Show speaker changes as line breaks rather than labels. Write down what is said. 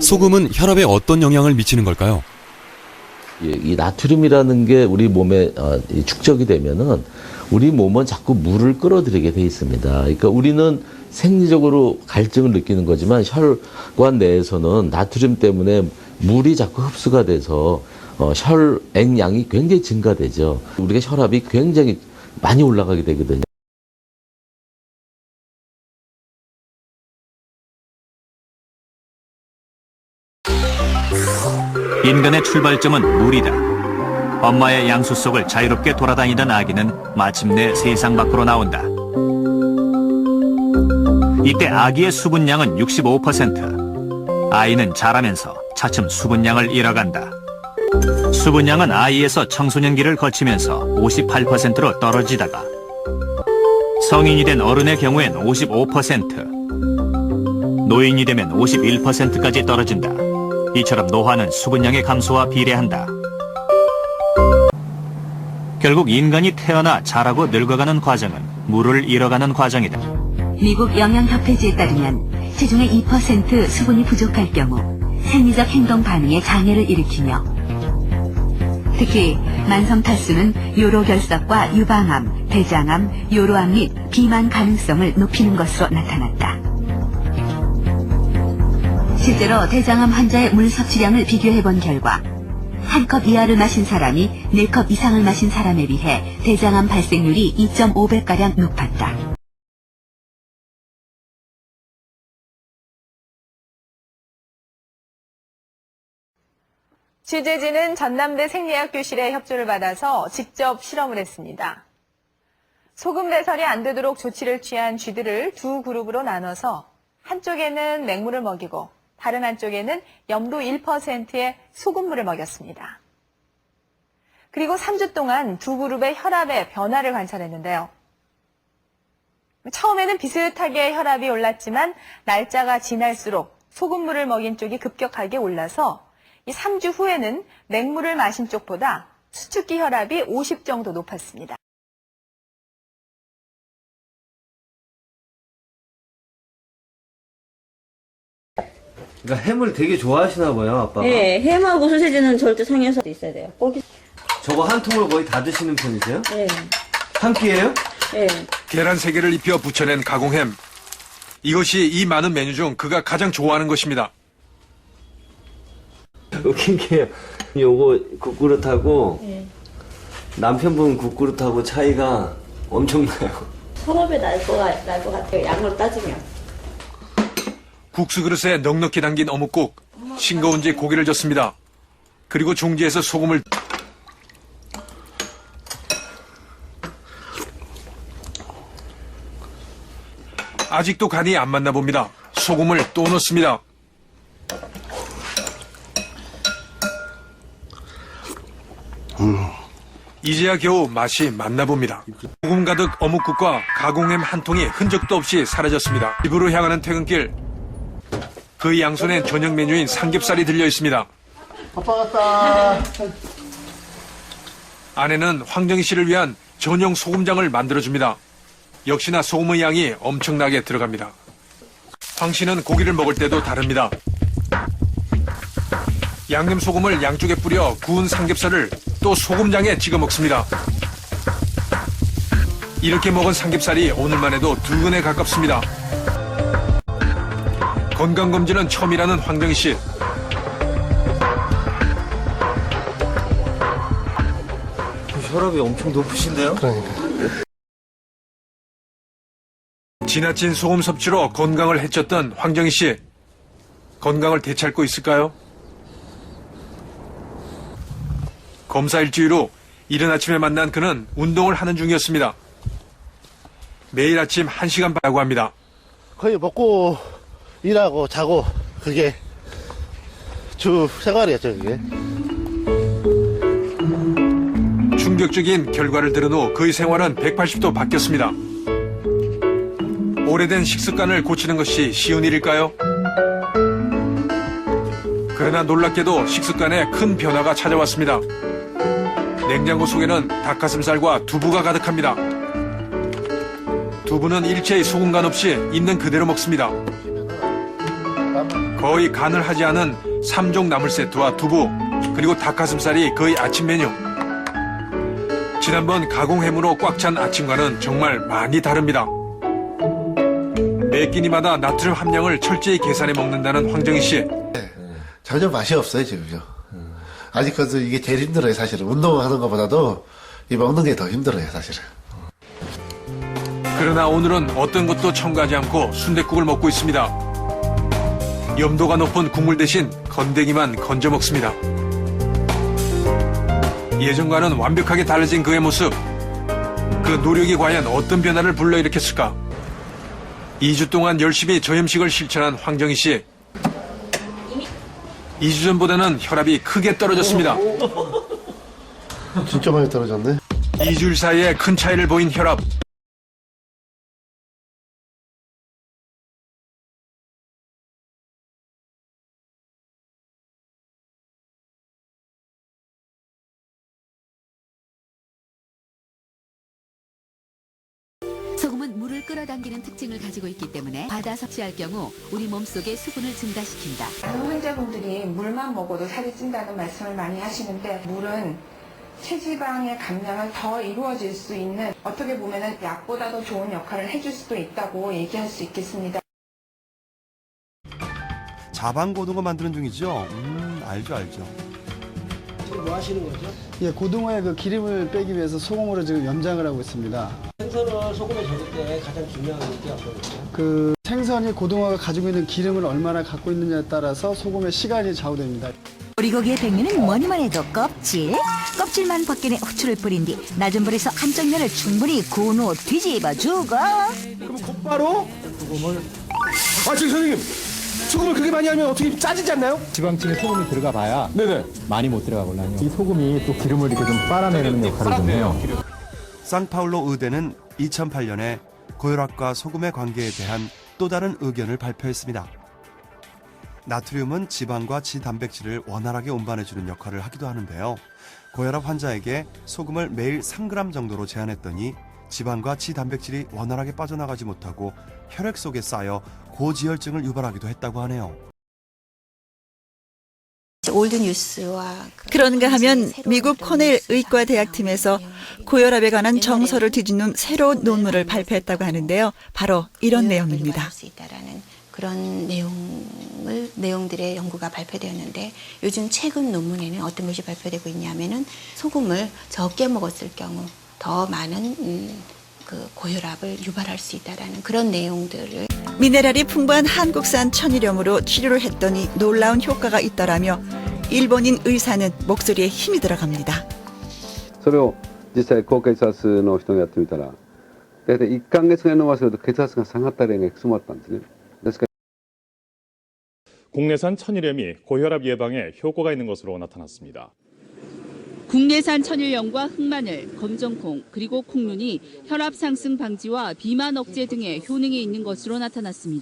소금은 혈압에 어떤 영향을 미치는 걸까요?
예, 이 나트륨이라는 게 우리 몸에 어, 이 축적이 되면은 우리 몸은 자꾸 물을 끌어들이게 돼 있습니다. 그러니까 우리는 생리적으로 갈증을 느끼는 거지만 혈관 내에서는 나트륨 때문에 물이 자꾸 흡수가 돼서 어, 혈액량이 굉장히 증가되죠. 우리가 혈압이 굉장히 많이 올라가게 되거든요.
인간의 출발점은 물이다. 엄마의 양수 속을 자유롭게 돌아다니던 아기는 마침내 세상 밖으로 나온다. 이때 아기의 수분량은 65%. 아이는 자라면서 차츰 수분량을 잃어간다. 수분량은 아이에서 청소년기를 거치면서 58%로 떨어지다가 성인이 된 어른의 경우엔 55%, 노인이 되면 51%까지 떨어진다. 이처럼 노화는 수분량의 감소와 비례한다. 결국 인간이 태어나 자라고 늙어가는 과정은 물을 잃어가는 과정이다.
미국 영양협회지에 따르면 체중의 2% 수분이 부족할 경우 생리적 행동 반응에 장애를 일으키며 특히 만성 탈수는 요로결석과 유방암, 대장암, 요로암 및 비만 가능성을 높이는 것으로 나타났다. 실제로 대장암 환자의 물 섭취량을 비교해 본 결과 한 컵 이하를 마신 사람이 네컵 이상을 마신 사람에 비해 대장암 발생률이 2.5배가량 높았다.
취재진은 전남대 생리학 교실의 협조를 받아서 직접 실험을 했습니다. 소금 배설이 안 되도록 조치를 취한 쥐들을 두 그룹으로 나눠서 한쪽에는 맹물을 먹이고 다른 한쪽에는 염도 1%의 소금물을 먹였습니다. 그리고 3주 동안 두 그룹의 혈압의 변화를 관찰했는데요. 처음에는 비슷하게 혈압이 올랐지만 날짜가 지날수록 소금물을 먹인 쪽이 급격하게 올라서 이 3주 후에는 맹물을 마신 쪽보다 수축기 혈압이 50 정도 높았습니다.
그러니까 햄을 되게 좋아하시나 봐요, 아빠가.
네, 햄하고 소세지는 절대 상해서 있어야 돼요. 꼭 있-
저거 한 통을 거의 다 드시는 편이세요?
네,
한 끼예요?
네.
계란 세개를 입혀 붙여낸 가공햄. 이것이 이 많은 메뉴 중 그가 가장 좋아하는 것입니다.
웃긴 게 요거 국그릇하고 남편분 국그릇하고 차이가 엄청나요.
서럽에 날것 날것 같아요. 양으로 따지면.
국수 그릇에 넉넉히 담긴 어묵국, 싱거운지 고기를 젓습니다. 그리고 중지에서 소금을 아직도 간이 안 맞나 봅니다. 소금을 또 넣습니다. 이제야 겨우 맛이 맞나 봅니다. 소금 가득 어묵국과 가공햄 한 통이 흔적도 없이 사라졌습니다. 집으로 향하는 퇴근길 그 양손엔 저녁 메뉴인 삼겹살이 들려 있습니다. 아내는 황정희 씨를 위한 전용 소금장을 만들어줍니다. 역시나 소금의 양이 엄청나게 들어갑니다. 황 씨는 고기를 먹을 때도 다릅니다. 양념 소금을 양쪽에 뿌려 구운 삼겹살을 또 소금장에 찍어 먹습니다. 이렇게 먹은 삼겹살이 오늘만 해도 두 근에 가깝습니다. 건강검진은 처음이라는 황정희 씨.
혈압이 엄청 높으신데요?
지나친 소금 섭취로 건강을 해쳤던 황정희 씨. 건강을 되찾고 있을까요? 검사 일주일 후 이른 아침에 만난 그는 운동을 하는 중이었습니다. 매일 아침 1시간 바라고 합니다.
거의 먹고 일하고 자고 그게 주 생활이었죠 그게
충격적인 결과를 들은 후 그의 생활은 180도 바뀌었습니다. 오래된 식습관을 고치는 것이 쉬운 일일까요? 그러나 놀랍게도 식습관에 큰 변화가 찾아왔습니다. 냉장고 속에는 닭가슴살과 두부가 가득합니다. 두부는 일체의 소금간 없이 있는 그대로 먹습니다. 거의 간을 하지 않은 3종 나물 세트와 두부 그리고 닭가슴살이 거의 아침 메뉴. 지난번 가공햄으로 꽉 찬 아침과는 정말 많이 다릅니다. 매 끼니마다 나트륨 함량을 철저히 계산해 먹는다는 황정희 씨.
전혀 맛이 없어요, 지금요. 아직까지 이게 제일 힘들어요, 사실은. 운동하는 것보다도 이 먹는 게 더 힘들어요, 사실은.
그러나 오늘은 어떤 것도 첨가하지 않고 순댓국을 먹고 있습니다. 염도가 높은 국물 대신 건더기만 건져 먹습니다. 예전과는 완벽하게 달라진 그의 모습. 그 노력이 과연 어떤 변화를 불러일으켰을까? 2주 동안 열심히 저염식을 실천한 황정희 씨. 2주 전보다는 혈압이 크게 떨어졌습니다.
진짜 많이 떨어졌네.
2주일 사이에 큰 차이를 보인 혈압.
소금은 물을 끌어당기는 특징을 가지고 있기 때문에 바다 섭취할 경우 우리 몸속의 수분을 증가시킨다.
많은 환자분들이 물만 먹어도 살이 찐다는 말씀을 많이 하시는데 물은 체지방의 감량을 더 이루어질 수 있는 어떻게 보면 약보다도 좋은 역할을 해줄 수도 있다고 얘기할 수 있겠습니다.
자방고등어 만드는 중이죠? 음, 알죠, 알죠.
예, 고등어의 그 기름을 빼기 위해서 소금으로 지금 염장을 하고 있습니다.
생선을 소금에 절을 때 가장 중요한 게 어떤?
그 생선이 고등어가 가지고 있는 기름을 얼마나 갖고 있느냐에 따라서 소금의 시간이 좌우됩니다.
오리고기의 백미는 뭐니만 해도 껍질. 껍질만 벗겨내 후추를 뿌린 뒤 낮은 불에서 한쪽 면을 충분히 구운 후 뒤집어 주고
그럼 곧바로 소금을 아 지금 선생님 소금을 그렇게 많이 하면 어떻게 짜지지 않나요?
지방층에 소금이 들어가 봐야
네네
많이 못 들어가거든요. 이 소금이 또 기름을 이렇게 좀 빨아내는 역할을 좀 해요.
상파울로 의대는 2008년에 고혈압과 소금의 관계에 대한 또 다른 의견을 발표했습니다. 나트륨은 지방과 지단백질을 원활하게 운반해주는 역할을 하기도 하는데요. 고혈압 환자에게 소금을 매일 3g 정도로 제한했더니 지방과 지단백질이 원활하게 빠져나가지 못하고 혈액 속에 쌓여 고지혈증을 유발하기도 했다고 하네요.
올드 뉴스와
그런가 하면 미국 코넬 의과 대학 팀에서 고혈압에 관한 정서를 뒤집는 새로운 논문을 발표했다고 하는데요. 바로 이런 내용입니다.
그런 내용을 내용들의 연구가 발표되었는데 요즘 최근 논문에는 어떤 것이 발표되고 있냐면은 소금을 적게 먹었을 경우 더 많은 음, 그 고혈압을 유발할 수 있다라는 그런 내용들을
미네랄이 풍부한 한국산 천일염으로 치료를 했더니 놀라운 효과가 있더라며 일본인 의사는 목소리에 힘이 들어갑니다.
それを実際高血圧の人がやってみたら大体1ヶ月ぐらい飲ませると血圧が下がった例がいくつもあったんですね。ですから
국내산 천일염이 고혈압 예방에 효과가 있는 것으로 나타났습니다.
국내산 천일염과 흑마늘, 검정콩, 그리고 콩눈이 혈압 상승 방지와 비만 억제 등의 효능이 있는 것으로 나타났습니다.